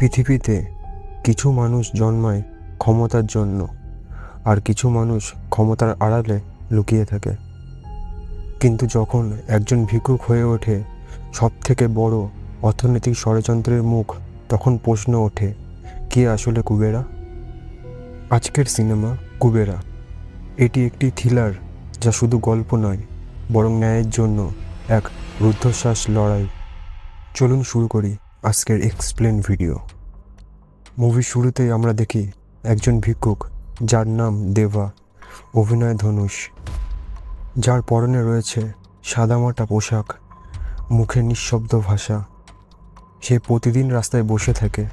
পৃথিবীতে কিছু মানুষ জন্মায় ক্ষমতার জন্য, আর কিছু মানুষ ক্ষমতার আড়ালে লুকিয়ে থাকে। কিন্তু যখন একজন ভিক্ষুক হয়ে ওঠে সব থেকে বড় অর্থনৈতিক ষড়যন্ত্রের মুখ, তখন প্রশ্ন ওঠে, কে আসলে কুবেরা? আজকের সিনেমা কুবেরা। এটি একটি থ্রিলার যা শুধু গল্প নয়, বরং ন্যায়ের জন্য এক রুদ্ধশ্বাস লড়াই। চলুন শুরু করি। আজকের এক্সপ্লেন ভিডিও মুভির শুরুতেই আমরা দেখি একজন ভিক্ষুক, যার নাম দেবা, অভিনয় ধনুষ। যার পরনে রয়েছে সাদামাটা পোশাক, মুখে নিঃশব্দ ভাষা। সে প্রতিদিন রাস্তায় বসে থাকে।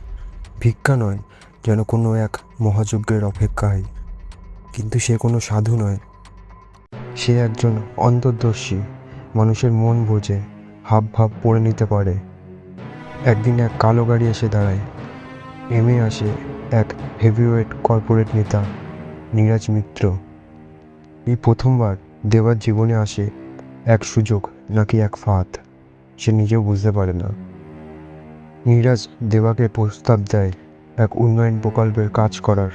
ভিক্ষা নয় যেন কোনো এক মহাযজ্ঞের অপেক্ষায়। কিন্তু সে কোনো সাধু নয়। সে একজন অন্তর্দর্শী। মানুষের মন বোঝে হাব ভাব পড়ে নিতে পারে। একদিন এক কালো গাড়ি এসে দাঁড়ায়। নেমে আসে এক হেভিওয়েট কর্পোরেট নেতা, নীরাজ মিত্র। এই প্রথমবার দেবার জীবনে আসে এক সুযোগ নাকি এক ফাঁদ, সে নিজেও বুঝতে পারে না। নীরাজ দেবাকে প্রস্তাব দেয় এক উন্নয়ন প্রকল্পের কাজ করার।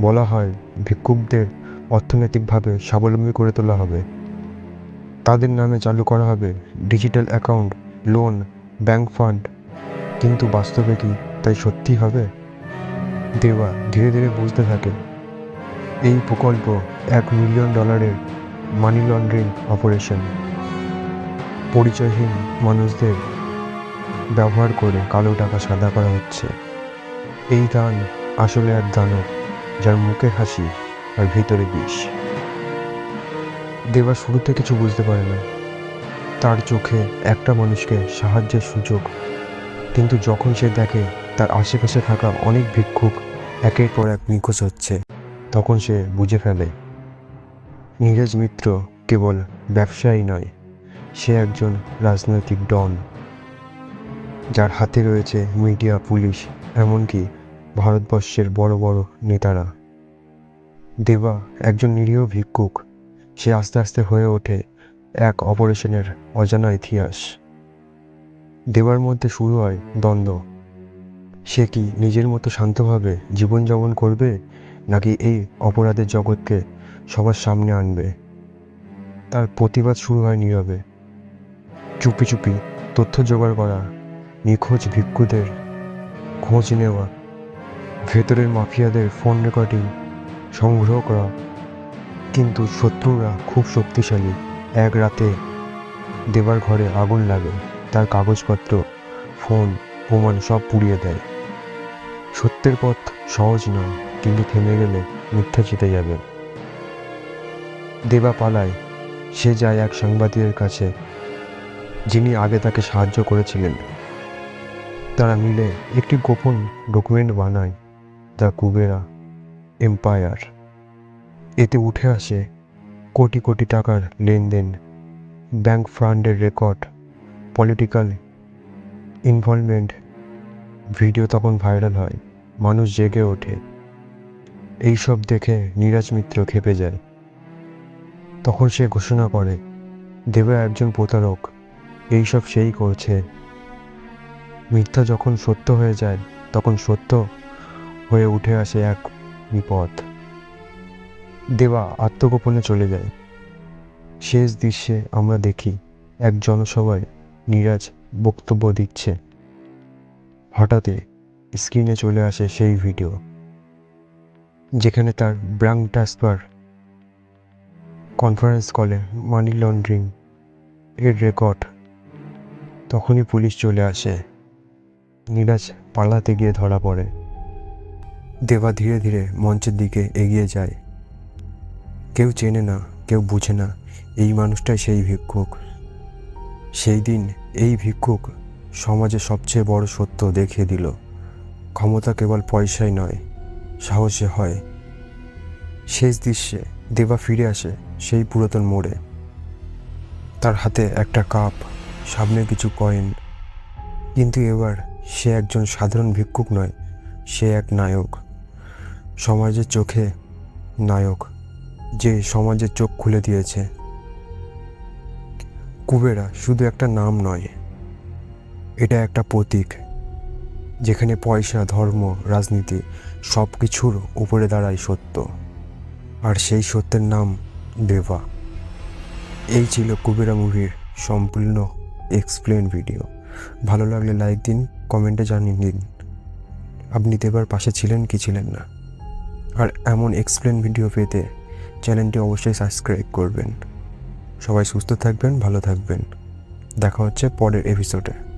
বলা হয়, ভিক্ষুকদের অর্থনৈতিকভাবে স্বাবলম্বী করে তোলা হবে। তাদের নামে চালু করা হবে digital account loan bank fund. কিন্তু বাস্তবে কি তাই সত্যি হবে? দেওয়া ধীরে ধীরে বুঝতে থাকে। এই প্রকল্প এক মিলিয়ন ডলারের মানি লন্ড্রিং অপারেশন। পরিচয়হীন মানুষদের ব্যবহার করে কালো টাকা সাদা করা হচ্ছে। এই দান আসলে এক দানব, যার মুখে হাসি আর ভিতরে বিষ। দেবা শুরুতে কিছু বুঝতে পারে না। তার চোখে একটা মানুষকে সাহায্যের সুযোগ। কিন্তু যখন সে দেখে তার আশেপাশে থাকা অনেক ভিক্ষুক একের পর এক নিখোঁজ হচ্ছে, তখন সে বুঝে ফেলে নীরজ মিত্র কেবল ব্যবসায়ী নয়, সে একজন রাজনৈতিক ডন। যার হাতে রয়েছে মিডিয়া, পুলিশ, এমনকি ভারতবর্ষের বড় বড় নেতারা। দেবা একজন নিরীহ ভিক্ষুক, সে আস্তে আস্তে হয়ে ওঠে এক অপারেশনের অজানা ইতিহাস। দেওয়ার মধ্যে শুরু হয় দ্বন্দ্ব। সে কি নিজের মতো শান্তভাবে জীবনযাপন করবে, নাকি এই অপরাধের জগৎকে সবার সামনে আনবে? তার প্রতিবাদ শুরু হয় নীরবে। চুপি চুপি তথ্য জোগাড় করা, নিখোঁজ ভিক্ষুদের খোঁজ নেওয়া, ভেতরের মাফিয়াদের ফোন রেকর্ডিং সংগ্রহ করা। কিন্তু শত্রুরা খুব শক্তিশালী। এক রাতে দেবার ঘরে আগুন লাগে, তার কাগজপত্র, ফোন, প্রমাণ সব পুড়িয়ে দেয়। সত্যের পথ সহজ নয়, কিন্তু থেমে গেলে মিথ্যা জিতে যাবে। দেবা পালায়, সে যায় এক সাংবাদিকের কাছে, যিনি আগে তাকে সাহায্য করেছিলেন। তারা মিলে একটি গোপন ডকুমেন্ট বানায়, দ্য কুবেরা এম্পায়ার। এতে উঠে আসে কোটি কোটি টাকার লেনদেন ব্যাংক ফান্ডের রেকর্ড পলিটিক্যাল ইনভলভমেন্ট ভিডিও তখন ভাইরাল হয়, মানুষ জেগে ওঠে। এইসব দেখে নীরাজ মিত্র খেপে যায়। তখন সে ঘোষণা করে, দেবা একজন প্রতারক, এইসব সেই করছে। মিথ্যা যখন সত্য হয়ে যায়, তখন সত্য হয়ে উঠে আসে এক বিপদ। দেবা আত্মগোপনে চলে যায়। শেষ দৃশ্যে আমরা দেখি এক জনসভায় নীরাজ বক্তব্য দিচ্ছে। হঠাৎই স্ক্রিনে চলে আসে সেই ভিডিও যেখানে তার ব্যাঙ্ক ট্রান্সফার কনফারেন্স কলে মানি লন্ড্রিং এর রেকর্ড তখনই পুলিশ চলে আসে। নীরাজ পালাতে গিয়ে ধরা পড়ে। দেবা ধীরে ধীরে মঞ্চের দিকে এগিয়ে যায়। কেউ চেনে না, কেউ বুঝে না, এই মানুষটাই সেই ভিক্ষুক। সেই দিন এই ভিক্ষুক সমাজে সবচেয়ে বড় সত্য দেখিয়ে দিল। ক্ষমতা কেবল পয়সায় নয়, সাহসে হয়। শেষ দৃশ্যে দেবা ফিরে আসে সেই পুরাতন মোড়ে। তার হাতে একটা কাপ, সামনে কিছু কয়েন। কিন্তু এবার সে একজন সাধারণ ভিক্ষুক নয়, সে এক নায়ক। সমাজের চোখে নায়ক। যে সমাজের চোখ খুলে দিয়েছে। কুবেরা শুধু একটা নাম নয়, এটা একটা প্রতীক, যেখানে পয়সা, ধর্ম, রাজনীতি সব কিছুর উপরে দাঁড়ায় সত্য, আর সেই সত্যের নাম দেবা। এই ছিল কুবেরা মুভির সম্পূর্ণ এক্সপ্লেন ভিডিও ভালো লাগলে লাইক দিন কমেন্টে জানিয়ে দিন আপনি দেবার পাশে ছিলেন কি ছিলেন না। আর এমন এক্সপ্লেন ভিডিও পেতে চ্যানেলটি অবশ্যই সাবস্ক্রাইব করবেন। সবাই সুস্থ থাকবেন ভালো থাকবেন। দেখা হচ্ছে পরের এপিসোডে